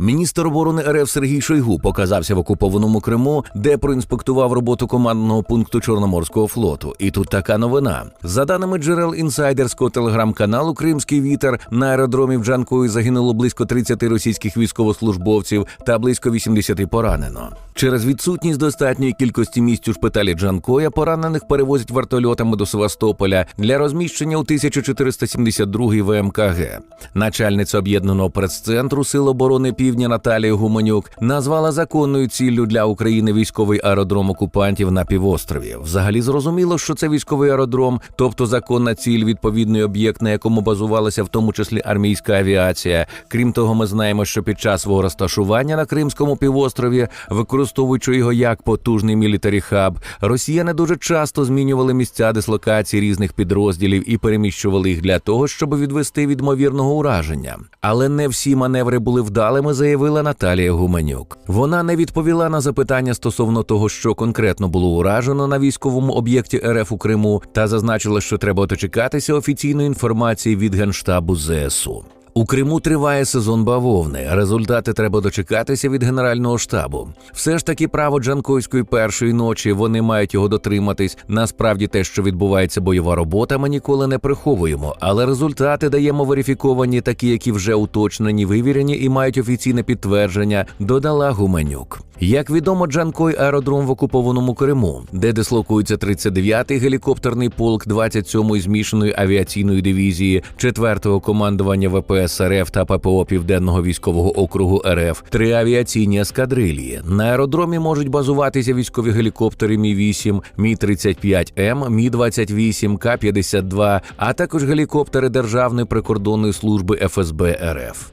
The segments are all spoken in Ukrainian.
Міністр оборони РФ Сергій Шойгу показався в окупованому Криму, де проінспектував роботу командного пункту Чорноморського флоту. І тут така новина. За даними джерел інсайдерського телеграм-каналу Кримський вітер на аеродромі в Джанкої загинуло близько 30 російських військовослужбовців та близько 80 поранено. Через відсутність достатньої кількості місць у шпиталі Джанкоя поранених перевозять вертольотами до Севастополя для розміщення у 1472 ВМКГ. Начальниця об'єднаного прес-центру Сил оборони Півдня Наталія Гуманюк назвала законною ціллю для України військовий аеродром окупантів на півострові. Взагалі зрозуміло, що це військовий аеродром, тобто законна ціль, відповідний об'єкт, на якому базувалася в тому числі армійська авіація. Крім того, ми знаємо, що під час свого розташування на Кримському півострові, використовуючи його як потужний мілітарі хаб, росіяни дуже часто змінювали місця дислокації різних підрозділів і переміщували їх для того, щоб відвести від ймовірного ураження. Але не всі маневри були вдалими, заявила Наталія Гуменюк. Вона не відповіла на запитання стосовно того, що конкретно було уражено на військовому об'єкті РФ у Криму, та зазначила, що треба дочекатися офіційної інформації від генштабу ЗСУ. У Криму триває сезон бавовни. Результати треба дочекатися від Генерального штабу. Все ж таки, право Джанкойської першої ночі вони мають його дотриматись. Насправді, те, що відбувається бойова робота, ми ніколи не приховуємо. Але результати даємо верифіковані, такі, які вже уточнені, вивірені і мають офіційне підтвердження. Додала Гуменюк. Як відомо, Джанкой аеродром в окупованому Криму, де дислокується 39-й гелікоптерний полк 27-ї змішаної авіаційної дивізії, 4-го командування ВПС РФ та ППО Південного військового округу РФ, три авіаційні ескадрилії. На аеродромі можуть базуватися військові гелікоптери Мі 8 Мі 35 М, Мі 28 К 52 а також гелікоптери Державної прикордонної служби ФСБ РФ.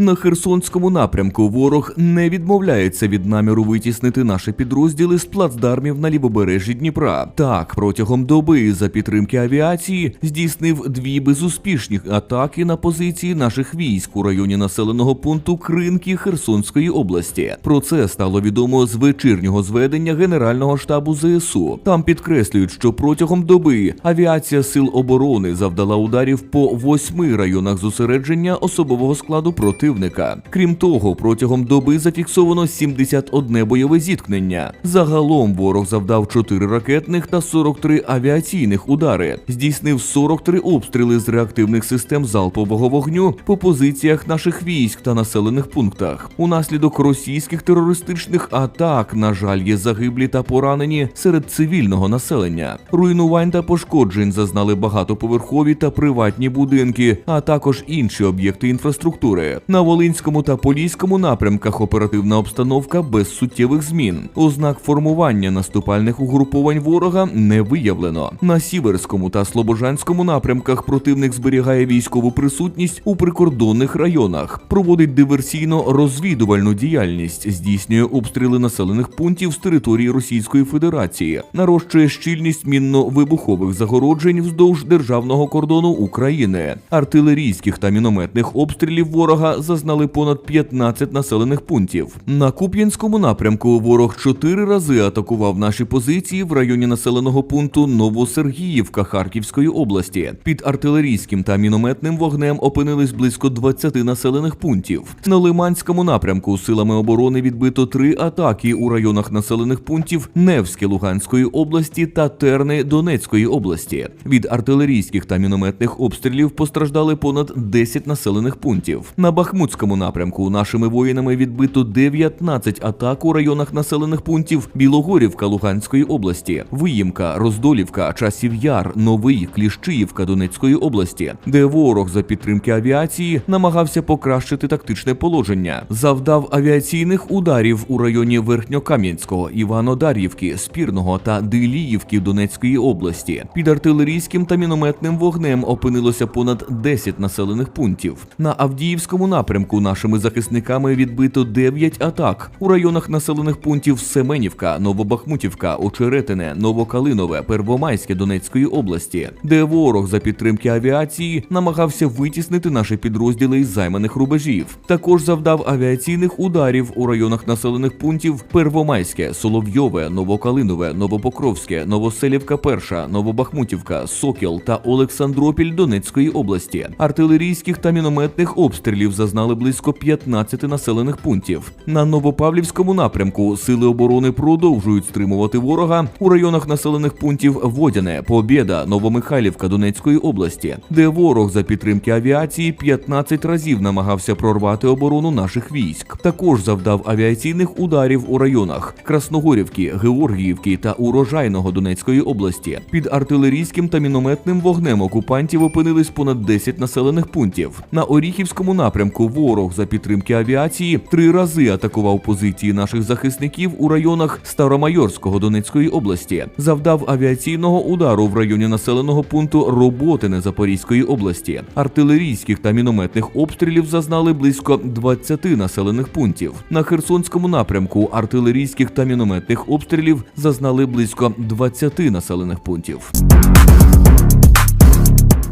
На Херсонському напрямку ворог не відмовляється від наміру витіснити наші підрозділи з плацдармів на лівобережжі Дніпра. Так, протягом доби за підтримки авіації здійснив дві безуспішні атаки на позиції наших військ у районі населеного пункту Кринки Херсонської області. Про це стало відомо з вечірнього зведення Генерального штабу ЗСУ. Там підкреслюють, що протягом доби авіація сил оборони завдала ударів по восьми районах зосередження особового складу противника. Крім того, протягом доби зафіксовано 71 бойове зіткнення. Загалом ворог завдав 4 ракетних та 43 авіаційних удари, здійснив 43 обстріли з реактивних систем залпового вогню по позиціях наших військ та населених пунктах. Унаслідок російських терористичних атак, на жаль, є загиблі та поранені серед цивільного населення. Руйнувань та пошкоджень зазнали багатоповерхові та приватні будинки, а також інші об'єкти інфраструктури. На Волинському та Поліському напрямках оперативна обстановка без суттєвих змін. Ознак формування наступальних угруповань ворога не виявлено. На Сіверському та Слобожанському напрямках противник зберігає військову присутність у прикордонних районах, проводить диверсійно-розвідувальну діяльність, здійснює обстріли населених пунктів з території Російської Федерації, нарощує щільність мінно-вибухових загороджень вздовж державного кордону України, артилерійських та мінометних обстрілів ворога зазнали понад 15 населених пунктів. На Куп'янському напрямку ворог чотири рази атакував наші позиції в районі населеного пункту Новосергіївка Харківської області. Під артилерійським та мінометним вогнем опинились близько 20 населених пунктів. На Лиманському напрямку силами оборони відбито три атаки у районах населених пунктів Невське Луганської області та Терни Донецької області. Від артилерійських та мінометних обстрілів постраждали понад 10 населених пунктів. На Бахмутському напрямку нашими воїнами відбито 19 атак у районах населених пунктів Білогорівка Луганської області, Виїмка, Роздолівка, Часів Яр, Новий, Кліщиївка Донецької області, де ворог за підтримки авіації намагався покращити тактичне положення, завдав авіаційних ударів у районі Верхньокам'янського, Іванодар'ївки, Спірного та Диліївки Донецької області. Під артилерійським та мінометним вогнем опинилося понад 10 населених пунктів. На Авдіївському напрямку напрямку нашими захисниками відбито 9 атак у районах населених пунктів Семенівка, Новобахмутівка, Очеретине, Новокалинове, Первомайське Донецької області, де ворог за підтримки авіації намагався витіснити наші підрозділи із займаних рубежів. Також завдав авіаційних ударів у районах населених пунктів Первомайське, Соловйове, Новокалинове, Новопокровське, Новоселівка Перша, Новобахмутівка, Сокіл та Олександропіль Донецької області. Артилерійських та мінометних обстрілів зазнали близько 15 населених пунктів. На Новопавлівському напрямку сили оборони продовжують стримувати ворога у районах населених пунктів Водяне, Побєда, Новомихайлівка Донецької області, де ворог за підтримки авіації 15 разів намагався прорвати оборону наших військ. Також завдав авіаційних ударів у районах Красногорівки, Георгіївки та Урожайного Донецької області. Під артилерійським та мінометним вогнем окупантів опинились понад 10 населених пунктів. На Оріхівському напрямку ворог за підтримки авіації три рази атакував позиції наших захисників у районах Старомайорського Донецької області, завдав авіаційного удару в районі населеного пункту Роботине Запорізької області. Артилерійських та мінометних обстрілів зазнали близько 20 населених пунктів. На Херсонському напрямку артилерійських та мінометних обстрілів зазнали близько 20 населених пунктів.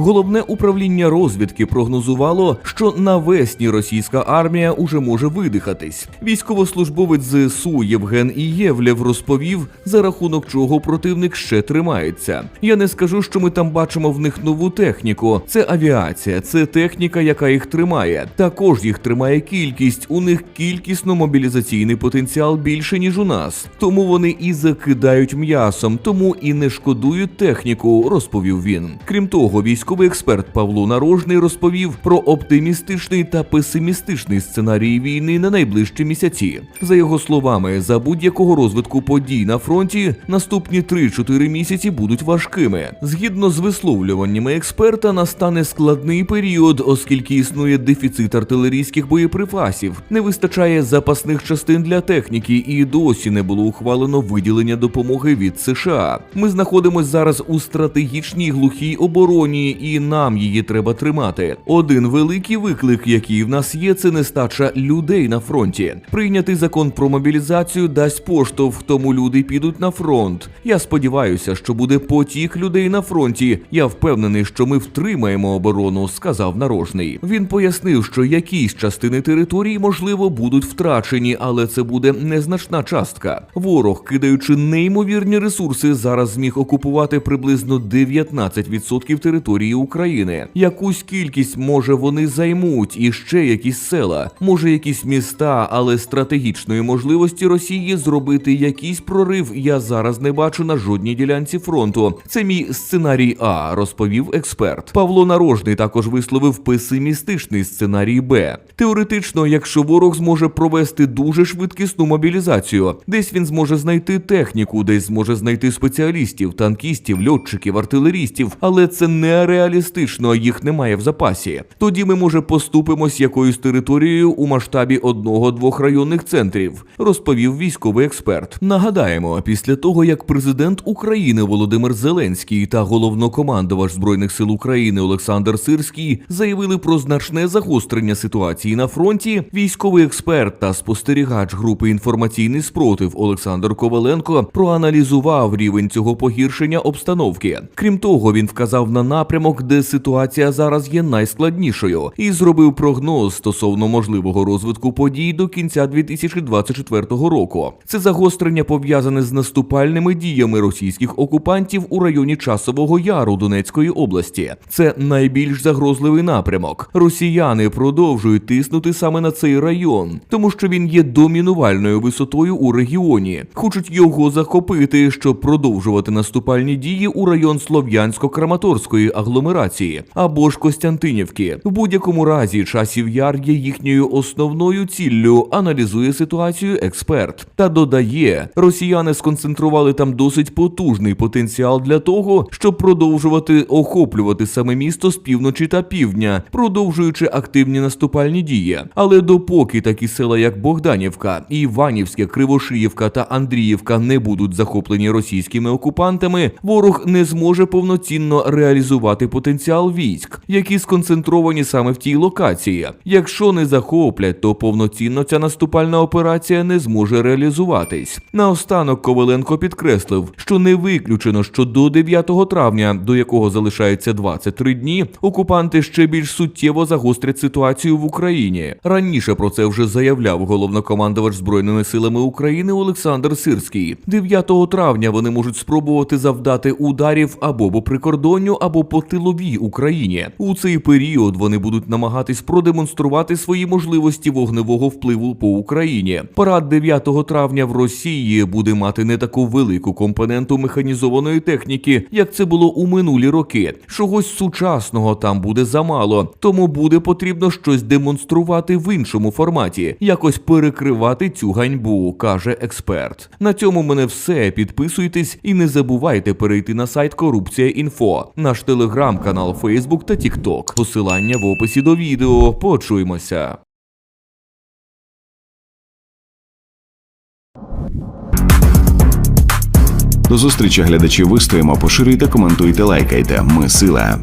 Головне управління розвідки прогнозувало, що навесні російська армія уже може видихатись. Військовослужбовець ЗСУ Євген Ієвлєв розповів, за рахунок чого противник ще тримається. Я не скажу, що ми там бачимо в них нову техніку. Це авіація, це техніка, яка їх тримає. Також їх тримає кількість. У них кількісно-мобілізаційний потенціал більше ніж у нас. Тому вони і закидають м'ясом, тому і не шкодують техніку, розповів він. Крім того, військовий експерт Павло Нарожний розповів про оптимістичний та песимістичний сценарії війни на найближчі місяці. За його словами, за будь-якого розвитку подій на фронті наступні 3-4 місяці будуть важкими. Згідно з висловлюваннями експерта, настане складний період, оскільки існує дефіцит артилерійських боєприпасів, не вистачає запасних частин для техніки, і досі не було ухвалено виділення допомоги від США. Ми знаходимося зараз у стратегічній глухій обороні, і нам її треба тримати. Один великий виклик, який в нас є, це нестача людей на фронті. Прийнятий закон про мобілізацію дасть поштовх, тому люди підуть на фронт. Я сподіваюся, що буде потік людей на фронті. Я впевнений, що ми втримаємо оборону, сказав нарожний. Він пояснив, що якісь частини території можливо будуть втрачені, але це буде незначна частка. Ворог, кидаючи неймовірні ресурси, зараз зміг окупувати приблизно 19% території України. Якусь кількість може вони займуть, і ще якісь села, може якісь міста, але стратегічної можливості Росії зробити якийсь прорив я зараз не бачу на жодній ділянці фронту. Це мій сценарій А, розповів експерт. Павло Нарожний також висловив песимістичний сценарій Б. Теоретично, якщо ворог зможе провести дуже швидкісну мобілізацію, десь він зможе знайти техніку, десь зможе знайти спеціалістів, танкістів, льотчиків, артилерістів, але це нереалістично, їх немає в запасі. Тоді ми може поступимось якоюсь територією у масштабі одного-двох районних центрів, розповів військовий експерт. Нагадаємо, після того як президент України Володимир Зеленський та головнокомандувач збройних сил України Олександр Сирський заявили про значне загострення ситуації на фронті. Військовий експерт та спостерігач групи інформаційний спротив Олександр Коваленко проаналізував рівень цього погіршення обстановки. Крім того, він вказав на напрямок, де ситуація зараз є найскладнішою, і зробив прогноз стосовно можливого розвитку подій до кінця 2024 року. Це загострення пов'язане з наступальними діями російських окупантів у районі Часового Яру Донецької області. Це найбільш загрозливий напрямок. Росіяни продовжують тиснути саме на цей район, тому що він є домінувальною висотою у регіоні. Хочуть його захопити, щоб продовжувати наступальні дії у район Слов'янсько-Краматорської агломерації або ж Костянтинівки. В будь-якому разі часів яр є їхньою основною ціллю, аналізує ситуацію експерт. Та додає, росіяни сконцентрували там досить потужний потенціал для того, щоб продовжувати охоплювати саме місто з півночі та півдня, продовжуючи активні наступальні дії. Але допоки такі села, як Богданівка, Іванівське, Кривошиївка та Андріївка не будуть захоплені російськими окупантами, ворог не зможе повноцінно реалізувати зруйнувати потенціал військ, які сконцентровані саме в тій локації. Якщо не захоплять, то повноцінно ця наступальна операція не зможе реалізуватись. Наостанок Коваленко підкреслив, що не виключено, що до 9 травня, до якого залишається 23 дні, окупанти ще більш суттєво загострять ситуацію в Україні. Раніше про це вже заявляв головнокомандувач збройними силами України Олександр Сирський. 9 травня вони можуть спробувати завдати ударів або по прикордонню, або по тиловій Україні. У цей період вони будуть намагатись продемонструвати свої можливості вогневого впливу по Україні. Парад 9 травня в Росії буде мати не таку велику компоненту механізованої техніки, як це було у минулі роки. Чогось сучасного там буде замало, тому буде потрібно щось демонструвати в іншому форматі, якось перекривати цю ганьбу, каже експерт. На цьому мене все. Підписуйтесь і не забувайте перейти на сайт Корупція Інфо, наш телеграм-канал, Фейсбук та Тікток. Посилання в описі до відео. Почуємося. До зустрічі глядачі вистоїмо, поширюйте, коментуйте, лайкайте. Ми сила.